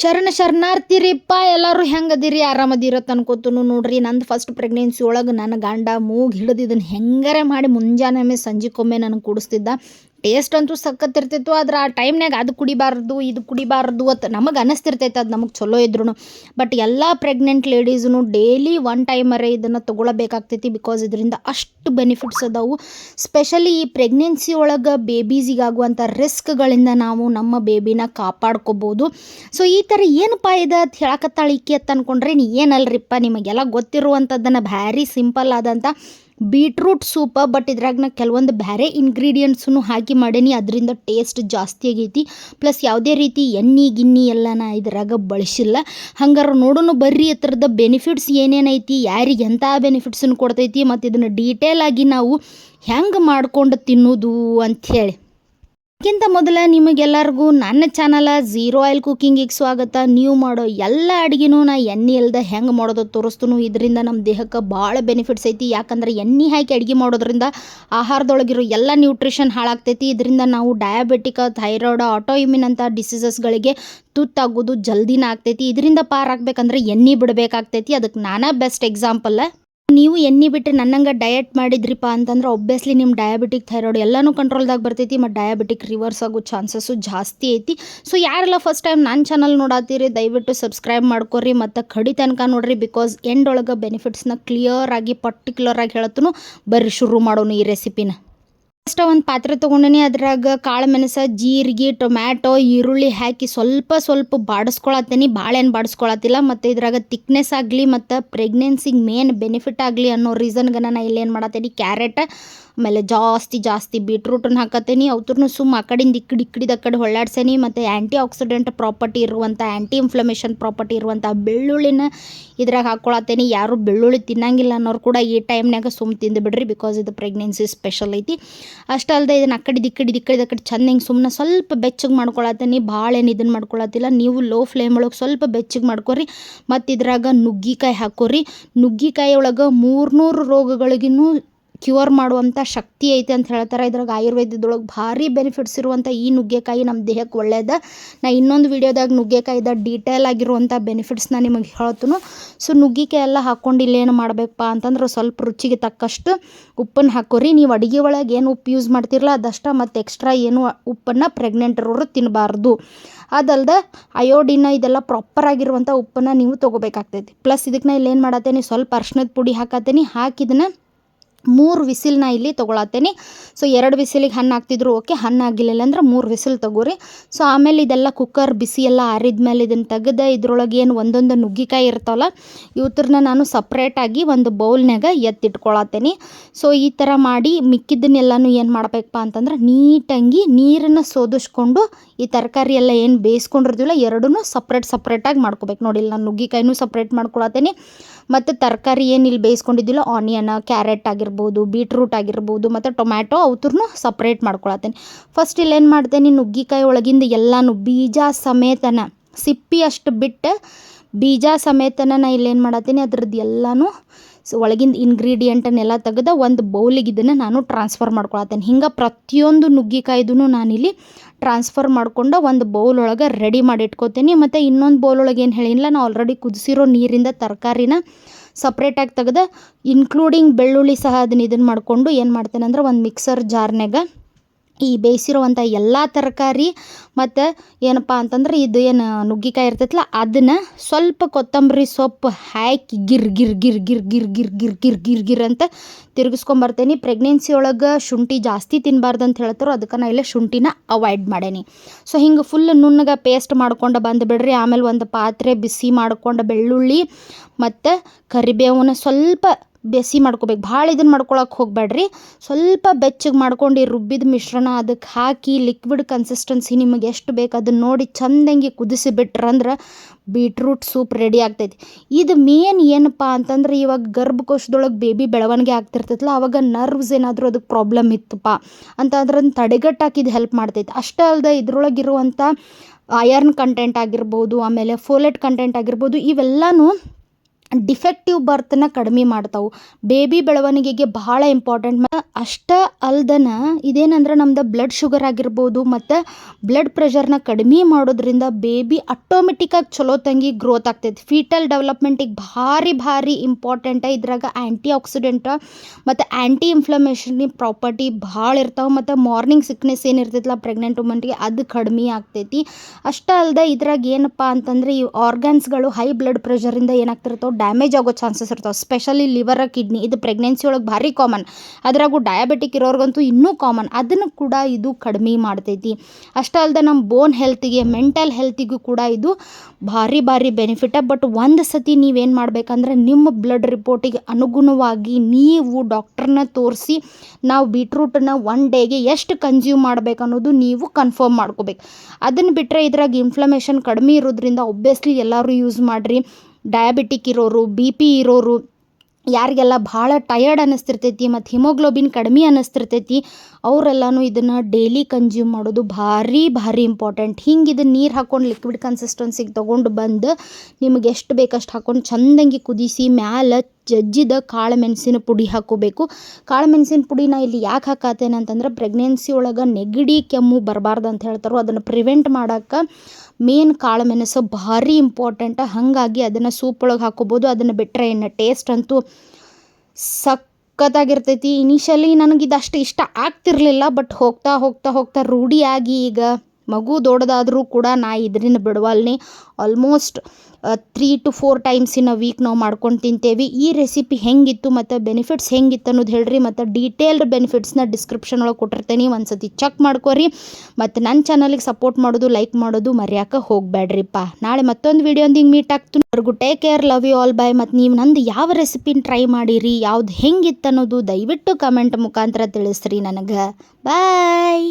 ಶರಣ ಶರಣಾರ್ಥಿರಿಪ್ಪ ಎಲ್ಲರೂ ಹೆಂಗದಿರಿ? ಆರಾಮದಿರೋ ಅನ್ಕೋತನು ನೋಡ್ರಿ, ನಂದು ಫಸ್ಟ್ ಪ್ರೆಗ್ನೆನ್ಸಿ ಒಳಗೆ ನನ್ನ ಗಂಡ ಮೂಗು ಹಿಡಿದು ಹೆಂಗಾರೆ ಮಾಡಿ ಮುಂಜಾನೆ ಸಂಜೆಗೊಮ್ಮೆ ನನಗೆ ಕುಡಿಸ್ತಿದ್ದ. ಟೇಸ್ಟ್ ಅಂತೂ ಸಖತ್ ಇರ್ತಿತ್ತು, ಆದ್ರೆ ಆ ಟೈಮ್ನಾಗ ಅದು ಕುಡಿಬಾರ್ದು, ಇದು ಕುಡಿಬಾರ್ದು ಅಂತ ನಮಗೆ ಅನ್ನಿಸ್ತಿರ್ತೈತೆ ಅದು ನಮಗೆ ಚಲೋ ಇದ್ರು ಬಟ್ ಎಲ್ಲ ಪ್ರೆಗ್ನೆಂಟ್ ಲೇಡೀಸ್ನು ಡೈಲಿ ಒನ್ ಟೈಮರೇ ಇದನ್ನು ತೊಗೊಳಬೇಕಾಗ್ತೈತಿ ಬಿಕಾಸ್ ಇದರಿಂದ ಅಷ್ಟು ಬೆನಿಫಿಟ್ಸ್ ಅದಾವು. ಸ್ಪೆಷಲಿ ಈ ಪ್ರೆಗ್ನೆನ್ಸಿ ಒಳಗೆ ಬೇಬೀಸಿಗಾಗುವಂಥ ರಿಸ್ಕ್ಗಳಿಂದ ನಾವು ನಮ್ಮ ಬೇಬಿನ ಕಾಪಾಡ್ಕೋಬೋದು. ಸೊ ಈ ಥರ ಏನಪ್ಪ ಇದೆ ಅಂತ ಹೇಳಕತ್ತಾಳಿಕೆ ಅಂತ ಅಂದ್ಕೊಂಡ್ರೆ ನೀ ಏನಲ್ರಿಪ್ಪ, ನಿಮಗೆಲ್ಲ ಗೊತ್ತಿರುವಂಥದ್ದನ್ನು ಭಾರಿ ಸಿಂಪಲ್ ಆದಂಥ ಬೀಟ್ರೂಟ್ ಸೂಪ ಬಟ್ ಇದ್ರಾಗ ನಾ ಕೆಲವೊಂದು ಬೇರೆ ಇಂಗ್ರೀಡಿಯೆಂಟ್ಸೂ ಹಾಕಿ ಮಾಡೇನಿ. ಅದರಿಂದ ಟೇಸ್ಟ್ ಜಾಸ್ತಿ ಆಗೈತಿ. ಪ್ಲಸ್ ಯಾವುದೇ ರೀತಿ ಎಣ್ಣೆ, ಗಿಣ್ಣಿ ಎಲ್ಲ ನಾ ಇದ್ರಾಗ ಬಳಸಿಲ್ಲ. ಹಂಗಾರೆ ನೋಡೋಣ ಬರ್ರಿ ಥರದ ಬೆನಿಫಿಟ್ಸ್ ಏನೇನೈತಿ ಯಾರಿಗೆ ಎಂಥ ಬೆನಿಫಿಟ್ಸನ್ನು ಕೊಡ್ತೈತಿ ಮತ್ತು ಇದನ್ನು ಡೀಟೇಲ್ ಆಗಿ ನಾವು ಹೆಂಗೆ ಮಾಡ್ಕೊಂಡು ತಿನ್ನೋದು ಅಂಥೇಳಿ ಅದಕ್ಕಿಂತ ಮೊದಲ ನಿಮಗೆಲ್ಲರಿಗೂ ನನ್ನ ಚಾನಲ ಝೀರೋ ಆಯಿಲ್ ಕುಕ್ಕಿಂಗಿಗೆ ಸ್ವಾಗತ. ನೀವು ಮಾಡೋ ಎಲ್ಲ ಅಡುಗೆನೂ ನಾ ಎಣ್ಣೆ ಇಲ್ಲದೆ ಹೆಂಗೆ ಮಾಡೋದು ತೋರಿಸ್ತನು ಇದರಿಂದ ನಮ್ಮ ದೇಹಕ್ಕೆ ಭಾಳ ಬೆನಿಫಿಟ್ಸ್ ಐತಿ. ಯಾಕಂದ್ರೆ ಎಣ್ಣೆ ಹಾಕಿ ಅಡುಗೆ ಮಾಡೋದ್ರಿಂದ ಆಹಾರದೊಳಗಿರೋ ಎಲ್ಲ ನ್ಯೂಟ್ರಿಷನ್ ಹಾಳಾಗ್ತೈತಿ. ಇದರಿಂದ ನಾವು ಡಯಾಬೆಟಿಕ ಥೈರಾಯ್ಡ್ ಆಟೋ ಇಮ್ಯೂನ್ ಅಂತ ಡಿಸೀಸಸ್ಗಳಿಗೆ ತುತ್ತಾಗೋದು ಜಲ್ದಿನ ಆಗ್ತೈತಿ. ಇದರಿಂದ ಪಾರಾಗಬೇಕಂದ್ರೆ ಎಣ್ಣೆ ಬಿಡಬೇಕಾಗ್ತೈತಿ. ಅದಕ್ಕೆ ನಾನಾ ಬೆಸ್ಟ್ ಎಕ್ಸಾಂಪಲ್ಲ ನೀವು ಎಣ್ಣೆ ಬಿಟ್ಟರೆ ನನ್ನಂಗೆ ಡಯಟ್ ಮಾಡಿದ್ರಿಪ್ಪ ಅಂತಂದ್ರೆ ಒಬ್ಬಿಯಸ್ಲಿ ನಿಮ್ಮ ಡಯಾಬಿಟಿಕ್ ಥೈರಾಯ್ಡ್ ಎಲ್ಲನೂ ಕಂಟ್ರೋಲ್ದಾಗ ಬರ್ತೈತಿ ಮತ್ತು ಡಯಾಬಿಟಿಕ್ ರಿವರ್ಸ್ ಆಗೋ ಚಾನ್ಸಸ್ಸು ಜಾಸ್ತಿ ಐತಿ. ಸೊ ಯಾರೆಲ್ಲ ಫಸ್ಟ್ ಟೈಮ್ ನನ್ನ ಚಾನಲ್ ನೋಡತ್ತೀರಿ ದಯವಿಟ್ಟು ಸಬ್ಸ್ಕ್ರೈಬ್ ಮಾಡ್ಕೊರಿ ಮತ್ತು ಕಡಿ ತನಕ ನೋಡ್ರಿ ಬಿಕಾಸ್ ಎಂಡ್ ಒಳಗೆ ಬೆನಿಫಿಟ್ಸ್ನ ಕ್ಲಿಯರ್ ಆಗಿ ಪರ್ಟಿಕ್ಯುಲರ್ ಆಗಿ ಹೇಳತ್ತೂ ಬರ್ರಿ ಶುರು ಮಾಡೋನು ಈ ರೆಸಿಪಿನ ಫಸ್ಟ್ ಒಂದು ಪಾತ್ರೆ ತೊಗೊಂಡಿನಿ, ಅದ್ರಾಗ ಕಾಳು ಮೆಣಸು, ಜೀರಿಗೆ, ಟೊಮ್ಯಾಟೊ, ಈರುಳ್ಳಿ ಹಾಕಿ ಸ್ವಲ್ಪ ಸ್ವಲ್ಪ ಬಾಡಿಸ್ಕೊಳತ್ತೀನಿ. ಭಾಳ ಏನು ಬಾಡಿಸ್ಕೊಳತ್ತಿಲ್ಲ, ಮತ್ತು ಇದ್ರಾಗ ತಿಕ್ನೆಸ್ ಆಗಲಿ ಮತ್ತು ಪ್ರೆಗ್ನೆನ್ಸಿಗೆ ಮೇನ್ ಬೆನಿಫಿಟ್ ಆಗಲಿ ಅನ್ನೋ ರೀಸನ್ಗೆ ನಾನು ಇಲ್ಲೇನು ಮಾಡತ್ತೀನಿ. ಕ್ಯಾರೆಟ್ ಆಮೇಲೆ ಜಾಸ್ತಿ ಜಾಸ್ತಿ ಬೀಟ್ರೂಟನ್ನು ಹಾಕತ್ತೀನಿ. ಅವ್ರೂ ಸುಮ್ಮ ಆ ಕಡೆಯಿಂದ ಈ ಕಡೆ ಕಡೆದ ಕಡೆ ಹೊಳ್ಳಾಡ್ಸೇನಿ. ಮತ್ತು ಆ್ಯಂಟಿ ಆಕ್ಸಿಡೆಂಟ್ ಪ್ರಾಪರ್ಟಿ ಇರುವಂಥ ಆ್ಯಂಟಿ ಇನ್ಫ್ಲಮೇಷನ್ ಪ್ರಾಪರ್ಟಿ ಇರುವಂಥ ಬೆಳ್ಳುಳ್ಳಿನ ಇದ್ರಾಗ ಹಾಕ್ಕೊಳತ್ತೇನಿ ಯಾರು ಬೆಳ್ಳುಳ್ಳಿ ತಿನ್ನಂಗಿಲ್ಲ ಅನ್ನೋರು ಕೂಡ ಈ ಟೈಮ್ನಾಗ ಸುಮ್ಮ ತಿಂದು ಬಿಡ್ರಿ ಬಿಕಾಸ್ ಇದು ಪ್ರೆಗ್ನೆನ್ಸಿ ಸ್ಪೆಷಲ್ ಐತಿ. ಅಷ್ಟೇ ಅಲ್ಲದೆ ಇದನ್ನು ಆ ಕಡೆ ದಿಕ್ಕಡಿ ಕಡೆ ಈ ಕಡೆ ಆ ಕಡೆ ಚಂದ ಹಿಂಗೆ ಸುಮ್ಮನೆ ಸ್ವಲ್ಪ ಬೆಚ್ಚಗೆ ಮಾಡ್ಕೊಳತ್ತೀನಿ. ಭಾಳ ಏನು ಇದನ್ನು ಮಾಡ್ಕೊಳತ್ತಿಲ್ಲ. ನೀವು ಲೋ ಫ್ಲೇಮ್ ಒಳಗೆ ಸ್ವಲ್ಪ ಬೆಚ್ಚಗೆ ಮಾಡ್ಕೊರಿ. ಮತ್ತು ಇದ್ರಾಗ ನುಗ್ಗಿಕಾಯಿ ಹಾಕೋರಿ. ನುಗ್ಗಿಕಾಯಿ ಒಳಗೆ ಮೂರ್ನೂರು ರೋಗಗಳಿಗಿನ್ನೂ ಕ್ಯೂರ್ ಮಾಡುವಂಥ ಶಕ್ತಿ ಐತೆ ಅಂತ ಹೇಳ್ತಾರೆ. ಇದ್ರಾಗ ಆಯುರ್ವೇದದೊಳಗೆ ಭಾರಿ ಬೆನಿಫಿಟ್ಸ್ ಇರುವಂಥ ಈ ನುಗ್ಗೆಕಾಯಿ ನಮ್ಮ ದೇಹಕ್ಕೆ ಒಳ್ಳೆಯದ ನಾ ಇನ್ನೊಂದು ವೀಡಿಯೋದಾಗ ನುಗ್ಗೆಕಾಯ್ದ ಡೀಟೇಲ್ ಆಗಿರುವಂಥ ಬೆನಿಫಿಟ್ಸ್ನ ನಿಮಗೆ ಹೇಳ್ತನು. ಸೊ ನುಗ್ಗಿಕಾಯಿ ಎಲ್ಲ ಹಾಕ್ಕೊಂಡು ಇಲ್ಲೇನು ಮಾಡಬೇಕಪ್ಪ ಅಂತಂದ್ರೆ ಸ್ವಲ್ಪ ರುಚಿಗೆ ತಕ್ಕಷ್ಟು ಉಪ್ಪನ್ನು ಹಾಕೋರಿ. ನೀವು ಅಡುಗೆ ಒಳಗೆ ಏನು ಉಪ್ಪು ಯೂಸ್ ಮಾಡ್ತಿರಲ್ಲ ಅದಷ್ಟ ಮತ್ತು ಎಕ್ಸ್ಟ್ರಾ ಏನು ಉಪ್ಪನ್ನು ಪ್ರೆಗ್ನೆಂಟ್ ಇರೋರು ತಿನ್ನಬಾರ್ದು ಅದಲ್ಲದೆ ಅಯೋಡಿನ ಇದೆಲ್ಲ ಪ್ರಾಪರ್ ಆಗಿರುವಂಥ ಉಪ್ಪನ್ನು ನೀವು ತೊಗೋಬೇಕಾಗ್ತೈತಿ. ಪ್ಲಸ್ ಇದಕ್ಕೆ ನಾ ಇಲ್ಲೇನು ಮಾಡತ್ತೇನೆ ಸ್ವಲ್ಪ ಅರ್ಶಿನದ ಪುಡಿ ಹಾಕತ್ತೇನೆ ಹಾಕಿದನ್ನ ಮೂರು ವಿಸಿಲ್ನ ಇಲ್ಲಿ ತೊಗೊಳತ್ತೇನೆ. ಸೊ ಎರಡು ವಿಸಿಲಿಗೆ ಹಣ್ಣು ಹಾಕ್ತಿದ್ರು ಓಕೆ, ಹಣ್ಣು ಆಗಿಲ್ಲ ಅಂದ್ರೆ ಮೂರು ವಿಸಿಲ್ ತಗೋರಿ. ಸೊ ಆಮೇಲೆ ಇದೆಲ್ಲ ಕುಕ್ಕರ್ ಬಿಸಿ ಎಲ್ಲ ಆರಿದ ಮೇಲೆ ಇದನ್ನು ತೆಗೆದ ಇದ್ರೊಳಗೆ ಏನು ಒಂದೊಂದು ನುಗ್ಗಿಕಾಯಿ ಇರ್ತಾವಲ್ಲ ಇವತ್ತರನ್ನ ನಾನು ಸಪ್ರೇಟಾಗಿ ಒಂದು ಬೌಲ್ನಾಗ ಎತ್ತಿಟ್ಕೊಳತ್ತೇನೆ. ಸೊ ಈ ಥರ ಮಾಡಿ ಮಿಕ್ಕಿದ್ದನ್ನೆಲ್ಲನೂ ಏನು ಮಾಡಬೇಕಪ್ಪ ಅಂತಂದ್ರೆ ನೀಟಾಗಿ ನೀರನ್ನು ಸೋದಿಸ್ಕೊಂಡು ಈ ತರಕಾರಿ ಎಲ್ಲ ಏನು ಬೇಯಿಸ್ಕೊಂಡಿರ್ತೀವಲ್ಲ ಎರಡೂ ಸಪ್ರೇಟ್ ಸಪ್ರೇಟಾಗಿ ಮಾಡ್ಕೋಬೇಕು. ನೋಡಿ, ಇಲ್ಲಿ ನಾನು ನುಗ್ಗಿಕಾಯಿನೂ ಸಪ್ರೇಟ್ ಮಾಡ್ಕೊಳತ್ತೇನೆ. ಮತ್ತು ತರಕಾರಿ ಏನು ಇಲ್ಲಿ ಬೇಯಿಸ್ಕೊಂಡಿದ್ದಿಲ್ಲ ಆನಿಯನ್ ಕ್ಯಾರೆಟ್ ಆಗಿರ್ಬೋದು ಬೀಟ್ರೂಟ್ ಆಗಿರ್ಬೋದು, ಮತ್ತು ಟೊಮ್ಯಾಟೊ ಅವತ್ರೂ ಸಪ್ರೇಟ್ ಮಾಡ್ಕೊಳತ್ತೇನೆ. ಫಸ್ಟ್ ಇಲ್ಲಿ ಏನು ಮಾಡ್ತೇನೆ, ನುಗ್ಗಿಕಾಯಿ ಒಳಗಿಂದ ಎಲ್ಲನೂ ಬೀಜ ಸಮೇತನ ಸಿಪ್ಪಿ ಅಷ್ಟು ಬಿಟ್ಟು ಬೀಜ ಸಮೇತನ ನಾ ಇಲ್ಲೇನು ಮಾಡತ್ತೀನಿ ಅದ್ರದ್ದು ಎಲ್ಲನೂ ಸೊ ಒಳಗಿಂದ ಇಂಗ್ರೀಡಿಯೆಂಟನ್ನೆಲ್ಲ ತೆಗೆದು ಒಂದು ಬೌಲಿಗೆ ಇದನ್ನು ನಾನು ಟ್ರಾನ್ಸ್ಫರ್ ಮಾಡ್ಕೊಳತ್ತೇನೆ. ಹಿಂಗೆ ಪ್ರತಿಯೊಂದು ನುಗ್ಗಿಕಾಯ್ದು ನಾನಿಲ್ಲಿ ಟ್ರಾನ್ಸ್ಫರ್ ಮಾಡಿಕೊಂಡು ಒಂದು ಬೌಲ್ ಒಳಗೆ ರೆಡಿ ಮಾಡಿ ಇಟ್ಕೋತೀನಿ ಮತ್ತು ಇನ್ನೊಂದು ಬೌಲ್ ಒಳಗೆ ಏನು ಹೇಳಿಲ್ಲ ನಾನು ಆಲ್ರೆಡಿ ಕುದಿಸಿರೋ ನೀರಿಂದ ತರಕಾರಿನ ಸಪ್ರೇಟಾಗಿ ತೆಗೆದು ಇನ್ಕ್ಲೂಡಿಂಗ್ ಬೆಳ್ಳುಳ್ಳಿ ಸಹ ಅದನ್ನ ಇದನ್ನು ಮಾಡಿಕೊಂಡು ಏನು ಮಾಡ್ತೇನೆ ಅಂದ್ರೆ ಒಂದು ಮಿಕ್ಸರ್ ಜಾರ್ನಾಗ ಈ ಬೇಯಿಸಿರುವಂಥ ಎಲ್ಲ ತರಕಾರಿ ಮತ್ತು ಏನಪ್ಪ ಅಂತಂದ್ರೆ ಇದು ಏನು ನುಗ್ಗಿಕಾಯಿ ಇರ್ತೈತಲ್ಲ ಅದನ್ನು ಸ್ವಲ್ಪ ಕೊತ್ತಂಬರಿ ಸೊಪ್ಪು ಹಾಕಿ ಗಿರ್ ಗಿರ್ ಗಿರ್ ಗಿರ್ ಗಿರ್ ಗಿರ್ ಗಿರ್ ಗಿರ್ ಗಿರ್ ಗಿರ್ ಅಂತ ತಿರುಗಿಸ್ಕೊಂಬರ್ತೇನೆ ಪ್ರೆಗ್ನೆನ್ಸಿ ಒಳಗೆ ಶುಂಠಿ ಜಾಸ್ತಿ ತಿನ್ನಬಾರ್ದು ಅಂತ ಹೇಳ್ತಾರೋ ಅದಕ್ಕೆ ನಾ ಇಲ್ಲೇ ಶುಂಠಿನ ಅವಾಯ್ಡ್ ಮಾಡೇನಿ ಸೊ ಹಿಂಗೆ ಫುಲ್ ನುಣ್ಣಗೆ ಪೇಸ್ಟ್ ಮಾಡ್ಕೊಂಡು ಬಂದು ಬಿಡ್ರಿ ಆಮೇಲೆ ಒಂದು ಪಾತ್ರೆ ಬಿಸಿ ಮಾಡ್ಕೊಂಡು ಬೆಳ್ಳುಳ್ಳಿ ಮತ್ತು ಕರಿಬೇವನ್ನ ಸ್ವಲ್ಪ ಬೆಸಿ ಮಾಡ್ಕೋಬೇಕು. ಭಾಳ ಇದನ್ನು ಮಾಡ್ಕೊಳಕ್ಕೆ ಹೋಗಬೇಡ್ರಿ. ಸ್ವಲ್ಪ ಬೆಚ್ಚಗೆ ಮಾಡ್ಕೊಂಡು ರುಬ್ಬಿದ ಮಿಶ್ರಣ ಅದಕ್ಕೆ ಹಾಕಿ ಲಿಕ್ವಿಡ್ ಕನ್ಸಿಸ್ಟೆನ್ಸಿ ನಿಮಗೆ ಎಷ್ಟು ಬೇಕು ಅದನ್ನು ನೋಡಿ ಚಂದಂಗೆ ಕುದಿಸಿ ಬಿಟ್ರಂದ್ರೆ ಬೀಟ್ರೂಟ್ ಸೂಪ್ ರೆಡಿ ಆಗ್ತೈತಿ. ಇದು ಮೇನ್ ಏನಪ್ಪ ಅಂತಂದ್ರೆ ಇವಾಗ ಗರ್ಭಕೋಶದೊಳಗೆ ಬೇಬಿ ಬೆಳವಣಿಗೆ ಆಗ್ತಿರ್ತೈತಲ್ಲ ಅವಾಗ ನರ್ವ್ಸ್ ಏನಾದರೂ ಅದಕ್ಕೆ ಪ್ರಾಬ್ಲಮ್ ಇತ್ತಪ್ಪ ಅಂತ ಅದ್ರನ್ನ ತಡೆಗಟ್ಟಾಕಿ ಇದು ಹೆಲ್ಪ್ ಮಾಡ್ತೈತಿ. ಅಷ್ಟೇ ಅಲ್ಲದೆ ಇದ್ರೊಳಗಿರುವಂಥ ಅಯರ್ನ್ ಕಂಟೆಂಟ್ ಆಗಿರ್ಬೋದು, ಆಮೇಲೆ ಫೋಲೆಟ್ ಕಂಟೆಂಟ್ ಆಗಿರ್ಬೋದು, ಇವೆಲ್ಲನೂ ಡಿಫೆಕ್ಟಿವ್ ಬರ್ತ್ನ ಕಡಿಮೆ ಮಾಡ್ತಾವೆ. ಬೇಬಿ ಬೆಳವಣಿಗೆಗೆ ಬಹಳ ಇಂಪಾರ್ಟೆಂಟ್ ಮತ್ತು ಅಷ್ಟೇ ಅಲ್ದನ ಇದೇನಂದ್ರೆ ನಮ್ದು ಬ್ಲಡ್ ಶುಗರ್ ಆಗಿರ್ಬೋದು ಮತ್ತು ಬ್ಲಡ್ ಪ್ರೆಷರ್ನ ಕಡಿಮೆ ಮಾಡೋದ್ರಿಂದ ಬೇಬಿ ಆಟೋಮೆಟಿಕ್ಕಾಗಿ ಚಲೋ ತಂಗಿ ಗ್ರೋತ್ ಆಗ್ತೈತಿ. ಫೀಟಲ್ ಡೆವಲಪ್ಮೆಂಟಿಗೆ ಭಾರಿ ಭಾರಿ ಇಂಪಾರ್ಟೆಂಟ ಇದ್ರಾಗ ಆ್ಯಂಟಿ ಆಕ್ಸಿಡೆಂಟ ಮತ್ತು ಆ್ಯಂಟಿ ಇನ್ಫ್ಲಮೇಷನ್ ಪ್ರಾಪರ್ಟಿ ಭಾಳ ಇರ್ತಾವೆ ಮತ್ತು ಮಾರ್ನಿಂಗ್ ಸಿಕ್ನೆಸ್ ಏನು ಇರ್ತೈತಲ್ಲ ಪ್ರೆಗ್ನೆಂಟ್ ವುಮನ್ಗೆ ಅದು ಕಡಿಮೆ ಆಗ್ತೈತಿ. ಅಷ್ಟೇ ಅಲ್ಲದೆ ಇದ್ರಾಗ ಏನಪ್ಪ ಅಂತಂದರೆ ಈ ಆರ್ಗನ್ಸ್ಗಳು ಹೈ ಬ್ಲಡ್ ಪ್ರೆಷರಿಂದ ಏನಾಗ್ತಿರ್ತಾವೆ? ಡ್ಯಾಮೇಜ್ ಆಗೋ ಚಾನ್ಸಸ್ ಇರ್ತಾವೆ. ಸ್ಪೆಷಲಿ ಲಿವರ್ ಕಿಡ್ನಿ ಇದು ಪ್ರೆಗ್ನೆನ್ಸಿ ಒಳಗೆ ಭಾರಿ ಕಾಮನ್ ಅದರಾಗೂ ಡಯಾಬಿಟಿಕ್ ಇರೋರ್ಗಂತೂ ಇನ್ನೂ ಕಾಮನ್ ಅದನ್ನು ಕೂಡ ಇದು ಕಡಿಮೆ ಮಾಡ್ತೈತಿ. ಅಷ್ಟೇ ಅಲ್ಲದೆ ನಮ್ಮ ಬೋನ್ ಹೆಲ್ತಿಗೆ ಮೆಂಟಲ್ ಹೆಲ್ತಿಗೂ ಕೂಡ ಇದು ಭಾರಿ ಭಾರಿ ಬೆನಿಫಿಟ ಬಟ್ ಒಂದು ಸತಿ ನೀವೇನು ಮಾಡಬೇಕಂದ್ರೆ ನಿಮ್ಮ ಬ್ಲಡ್ ರಿಪೋರ್ಟಿಗೆ ಅನುಗುಣವಾಗಿ ನೀವು ಡಾಕ್ಟ್ರನ್ನ ತೋರಿಸಿ ನಾವು ಬೀಟ್ರೂಟನ್ನ ಒನ್ ಡೇಗೆ ಎಷ್ಟು ಕನ್ಸ್ಯೂಮ್ ಮಾಡಬೇಕು ಅನ್ನೋದು ನೀವು ಕನ್ಫರ್ಮ್ ಮಾಡ್ಕೋಬೇಕು. ಅದನ್ನು ಬಿಟ್ಟರೆ ಇದ್ರಾಗ ಇನ್ಫ್ಲಮೇಷನ್ ಕಡಿಮೆ ಇರೋದ್ರಿಂದ ಒಬ್ಬಿಯಸ್ಲಿ ಎಲ್ಲರೂ ಯೂಸ್ ಮಾಡಿರಿ. ಡಯಾಬಿಟಿಕ್ ಇರೋರು ಬಿ ಪಿ ಇರೋರು, ಯಾರಿಗೆಲ್ಲ ಭಾಳ ಟಯರ್ಡ್ ಅನ್ನಿಸ್ತಿರ್ತೈತಿ ಮತ್ತು ಹಿಮೋಗ್ಲೋಬಿನ್ ಕಡಿಮೆ ಅನ್ನಿಸ್ತಿರ್ತೈತಿ, ಅವರೆಲ್ಲನೂ ಇದನ್ನು ಡೈಲಿ ಕನ್ಸ್ಯೂಮ್ ಮಾಡೋದು ಭಾರಿ ಭಾರಿ ಇಂಪಾರ್ಟೆಂಟ್ ಹಿಂಗೆ ಇದನ್ನು ನೀರು ಹಾಕ್ಕೊಂಡು ಲಿಕ್ವಿಡ್ ಕನ್ಸಿಸ್ಟೆನ್ಸಿಗೆ ತೊಗೊಂಡು ಬಂದು ನಿಮಗೆ ಎಷ್ಟು ಬೇಕಷ್ಟು ಹಾಕ್ಕೊಂಡು ಚಂದಂಗಿ ಕುದಿಸಿ ಮ್ಯಾಲೆ ಜಜ್ಜಿದ ಕಾಳು ಮೆಣಸಿನ ಪುಡಿ ಹಾಕೋಬೇಕು. ಕಾಳು ಮೆಣಸಿನ ಪುಡಿನ ಇಲ್ಲಿ ಯಾಕೆ ಹಾಕತ್ತೇನೆ ಅಂತಂದ್ರೆ ಪ್ರೆಗ್ನೆನ್ಸಿ ಒಳಗೆ ನೆಗಡಿ, ಕೆಮ್ಮು ಬರಬಾರ್ದು ಅಂತ ಹೇಳ್ತಾರೋ ಅದನ್ನು ಪ್ರಿವೆಂಟ್ ಮಾಡೋಕ್ಕೆ ಮೇನ್ ಕಾಳು ಮೆಣಸು ಭಾರಿ ಇಂಪಾರ್ಟೆಂಟ್ ಹಾಗಾಗಿ ಅದನ್ನು ಸೂಪ್ ಒಳಗೆ ಹಾಕ್ಕೋಬೋದು ಅದನ್ನು ಬಿಟ್ಟರೆ ಇನ್ನು ಟೇಸ್ಟ್ ಅಂತೂ ಸಖತ್ತಾಗಿರ್ತೈತಿ. ಇನಿಷಿಯಲಿ ನನಗೆ ಇದು ಅಷ್ಟು ಇಷ್ಟ ಆಗ್ತಿರಲಿಲ್ಲ ಬಟ್ ಹೋಗ್ತಾ ಹೋಗ್ತಾ ಹೋಗ್ತಾ ರೂಢಿಯಾಗಿ ಈಗ ಮಗು ದೊಡ್ಡದಾದರೂ ಕೂಡ ನಾ ಇದರಿಂದ ಬಿಡವಲ್ನಿ. Almost three to four times in week ನಾವು ಮಾಡ್ಕೊಂಡು ತಿಂತೇವೆ. ಈ ರೆಸಿಪಿ ಹೆಂಗಿತ್ತು ಮತ್ತು ಬೆನಿಫಿಟ್ಸ್ ಹೆಂಗಿತ್ತು ಅನ್ನೋದು ಹೇಳ್ರಿ, ಮತ್ತು ಡೀಟೇಲ್ಡ್ ಬೆನಿಫಿಟ್ಸ್ನ ಡಿಸ್ಕ್ರಿಪ್ಷನ್ ಒಳಗೆ ಕೊಟ್ಟಿರ್ತೀನಿ. ಒಂದು ಸತಿ ಚೆಕ್ ಮಾಡ್ಕೊರಿ. ಮತ್ತು ನನ್ನ ಚಾನಲಿಗೆ ಸಪೋರ್ಟ್ ಮಾಡೋದು ಲೈಕ್ ಮಾಡೋದು ಮರ್ಯಾಕೆ ಹೋಗಬೇಡ್ರಿಪ್ಪ ನಾಳೆ ಮತ್ತೊಂದು ವಿಡಿಯೋಂದಿಗೆ ಮೀಟ್ ಆಗ್ತು ಅವ್ರಿಗೂ take care love you all bye ಮತ್ತು ನೀವು ನಂದು ಯಾವ ರೆಸಿಪಿನ ಟ್ರೈ ಮಾಡಿರಿ, ಯಾವ್ದು ಹೆಂಗಿತ್ತು ಅನ್ನೋದು ದಯವಿಟ್ಟು ಕಮೆಂಟ್ ಮುಖಾಂತರ ತಿಳಿಸ್ರಿ ನನಗೆ. ಬಾಯ್